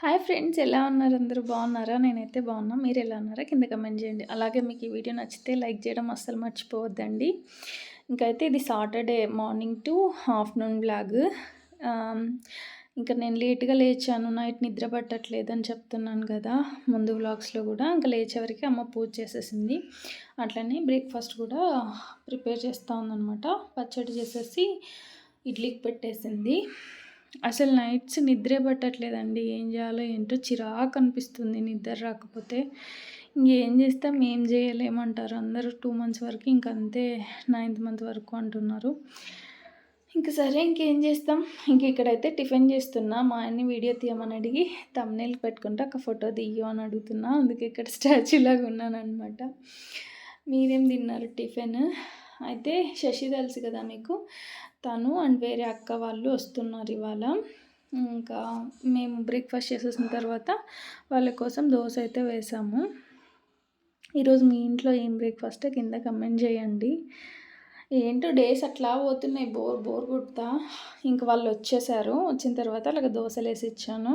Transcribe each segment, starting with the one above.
Hi friends ఎలా ఉన్నారు? అందరూ బాగున్నారా? నేనైతే బాగున్నా. మీరు ఎలా ఉన్నారా? కింద కమెంట్ చేయండి. అలాగే మీకు ఈ వీడియో నచ్చితే లైక్ చేయడం అస్సలు మర్చిపోవద్దండి. ఇంకైతే ఇది Saturday morning to afternoon blog ఇంకా నేను లేట్గా లేచాను. నైట్ నిద్ర పట్టట్లేదు అని చెప్తున్నాను కదా ముందు వ్లాగ్స్లో కూడా. ఇంకా లేచేవరకు అమ్మ పూజ చేసేసింది. అట్లనే బ్రేక్ఫాస్ట్ కూడా ప్రిపేర్ చేస్తూ ఉందనమాట పచ్చడి చేసేసి ఇడ్లీకి పెట్టేసింది. అసలు నైట్స్ నిద్రే పట్టట్లేదండి. ఏం చేయాలో ఏంటో చిరాకు అనిపిస్తుంది నిద్ర రాకపోతే. ఇంకేం చేస్తాం? ఏం చేయలేమంటారు. అందరూ టూ మంత్స్ వరకు ఇంక అంతే నైన్త్ మంత్ వరకు అంటున్నారు. ఇంక సరే ఇంకేం చేస్తాం? ఇంక ఇక్కడైతే టిఫిన్ చేస్తున్నా. మా ఆయన్ని వీడియో తీయమని అడిగి తమ్నేల్ పెట్టుకుంటే ఒక ఫోటో తీయు అని అడుగుతున్నా. అందుకే ఇక్కడ స్టాచ్యూలాగా ఉన్నాను అనమాట మీరేం తిన్నారు టిఫిన్? అయితే శశి తెలుసు కదా మీకు. తను అండ్ వేరే అక్క వాళ్ళు వస్తున్నారు ఇవాళ. ఇంకా మేము బ్రేక్ఫాస్ట్ చేసేసిన తర్వాత వాళ్ళ కోసం దోశ అయితే వేసాము. ఈరోజు మీ ఇంట్లో ఏం బ్రేక్ఫాస్ట్ కింద కమెంట్ చేయండి. ఏంటో డేస్ అట్లా పోతున్నాయి బోర్ బోర్ కుడతా. ఇంక వాళ్ళు వచ్చేసారు వచ్చిన తర్వాత వాళ్ళకి దోశలు వేసి ఇచ్చాను.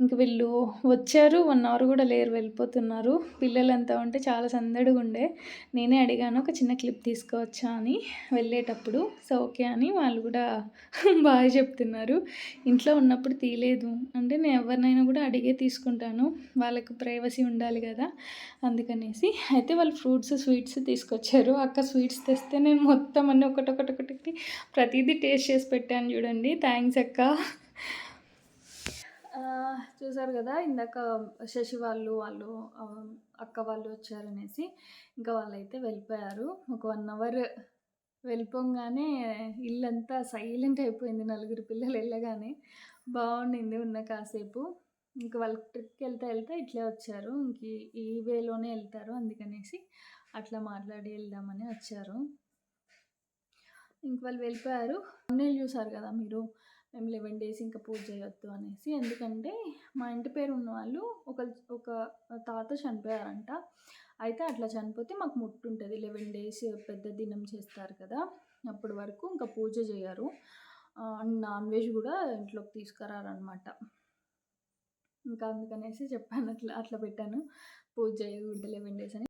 ఇంక వీళ్ళు వచ్చారు వన్ అవర్ కూడా లేరు వెళ్ళిపోతున్నారు. పిల్లలంతా ఉంటే చాలా సందడిగా ఉండే. నేనే అడిగాను ఒక చిన్న క్లిప్ తీసుకోవచ్చా? అని వెళ్ళేటప్పుడు సో ఓకే అని వాళ్ళు కూడా బాగా చెప్తున్నారు. ఇంట్లో ఉన్నప్పుడు తీయలేదు. అంటే నేను ఎవరినైనా కూడా అడిగే తీసుకుంటాను. వాళ్ళకు ప్రైవసీ ఉండాలి కదా అందుకనేసి. అయితే వాళ్ళు ఫ్రూట్స్ స్వీట్స్ తీసుకొచ్చారు. అక్క స్వీట్స్ తెస్తే నేను మొత్తం అన్నీ ఒకటొకటొకటి ప్రతిదీ టేస్ట్ చేసి పెట్టాను చూడండి. థ్యాంక్స్ అక్క. చూసారు కదా ఇందాక శశి వాళ్ళు వాళ్ళు అక్క వాళ్ళు వచ్చారనేసి ఇంకా వాళ్ళైతే వెళ్ళిపోయారు. ఒక వన్ అవర్ వెళ్ళిపోగానే ఇల్లంతా సైలెంట్ అయిపోయింది నలుగురు పిల్లలు వెళ్ళగానే. బాగుండింది ఉన్న కాసేపు. ఇంక వాళ్ళు ట్రిప్కి వెళ్తే వెళ్తే ఇట్లే వచ్చారు. ఇంక ఈ వేలోనే వెళ్తారు అందుకనేసి అట్లా మాట్లాడి వెళ్దామని వచ్చారు. ఇంక వాళ్ళు వెళ్ళిపోయారు. అన్నీ చూసారు కదా మీరు? మేము లెవెన్ డేస్ ఇంకా పూజ చేయొద్దు అనేసి. ఎందుకంటే మా ఇంటి పేరు ఉన్న వాళ్ళు ఒక ఒక తాత చనిపోయారంట. అయితే అట్లా చనిపోతే మాకు ముట్టు ఉంటుంది లెవెన్ డేస్ పెద్ద దినం చేస్తారు కదా. అప్పటి వరకు ఇంకా పూజ చేయరు. నాన్ వెజ్ కూడా ఇంట్లోకి తీసుకురారనమాట ఇంకా అందుకనేసి చెప్పాను అట్లా అట్లా పెట్టాను. పూజ చేయకూడదు లెవెన్ డేస్ అని.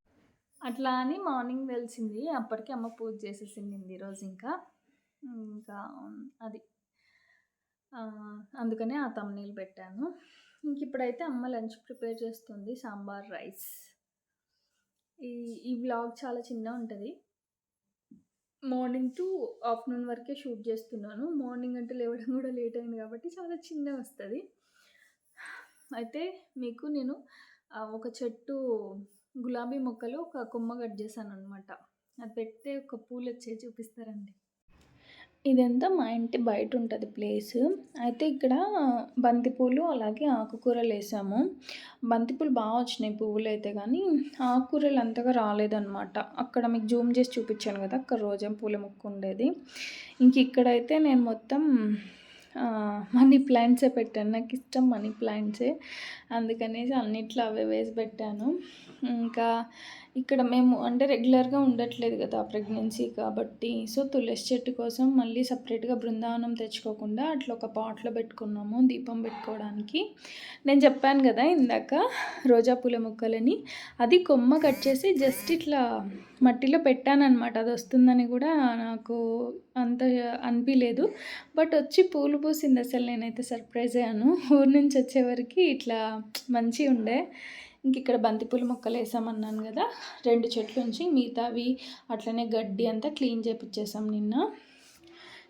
అట్లా అని మార్నింగ్ తెలిసింది. అప్పటికి అమ్మ పూజ చేసేసింది ఈరోజు ఇంకా. ఇంకా అది. అందుకనే ఆ తమ్నీళ్ళు పెట్టాను. ఇంక ఇప్పుడైతే అమ్మ లంచ్ ప్రిపేర్ చేస్తుంది సాంబార్ రైస్. ఈ ఈ వ్లాగ్ చాలా చిన్న ఉంటుంది. మార్నింగ్ టు ఆఫ్టర్నూన్ వరకే షూట్ చేస్తున్నాను. మార్నింగ్ అంటే లేవడం కూడా లేట్ అయింది కాబట్టి చాలా చిన్న వస్తుంది. అయితే మీకు నేను ఒక చెట్టు గులాబీ మొక్కలు ఒక కొమ్మ కట్ చేశాను అనమాట అది పెడితే ఒక పూలు వచ్చే చూపిస్తారండి. ఇదంతా మా ఇంటి బయట ఉంటుంది ప్లేస్. అయితే ఇక్కడ బంతిపూలు అలాగే ఆకుకూరలు వేసాము. బంతిపూలు బాగా వచ్చినాయి పువ్వులు అయితే కానీ ఆకుకూరలు అంతగా రాలేదన్నమాట. అక్కడ మీకు జూమ్ చేసి చూపించాను కదా అక్కడ రోజా పూల మొక్క ఉండేది ఇంక ఇక్కడైతే నేను మొత్తం మనీ ప్లాంట్సే పెట్టాను. నాకు ఇష్టం మనీ ప్లాంట్సే. అందుకనేసి అన్నిట్లో అవే వేసి పెట్టాను. ఇంకా ఇక్కడ మేము అంటే రెగ్యులర్గా ఉండట్లేదు కదా ప్రెగ్నెన్సీ కాబట్టి సో తులసి చెట్టు కోసం మళ్ళీ సపరేట్గా బృందావనం తెచ్చుకోకుండా అట్లా ఒక పాట్లో పెట్టుకున్నాము దీపం పెట్టుకోవడానికి. నేను చెప్పాను కదా ఇందాక రోజా పూల మొక్కలని. అది కొమ్మ కట్ చేసి జస్ట్ ఇట్లా మట్టిలో పెట్టానమాట అది వస్తుందని కూడా నాకు అంత అనిపించలేదు బట్ వచ్చి పూలు పూసింది అసలు నేనైతే సర్ప్రైజ్ అయ్యాను ఊరి నుంచి వచ్చేవరకు ఇట్లా మంచిగా ఉండే. ఇంక ఇక్కడ బంతిపూల మొక్కలు వేసామన్నాను కదా. రెండు చెట్లు ఉంచి మిగతావి అట్లనే గడ్డి అంతా క్లీన్ చేపించేసాం నిన్న.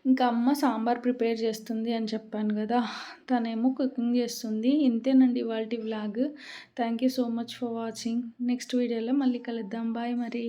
ఇంకా అమ్మ సాంబార్ ప్రిపేర్ చేస్తుంది అని చెప్పాను కదా. తనేమో కుకింగ్ చేస్తుంది. ఇంతేనండి ఇవాళ vlog thank you so much for watching next వీడియోలో మళ్ళీ కలుద్దాం. బాయ్ మరి.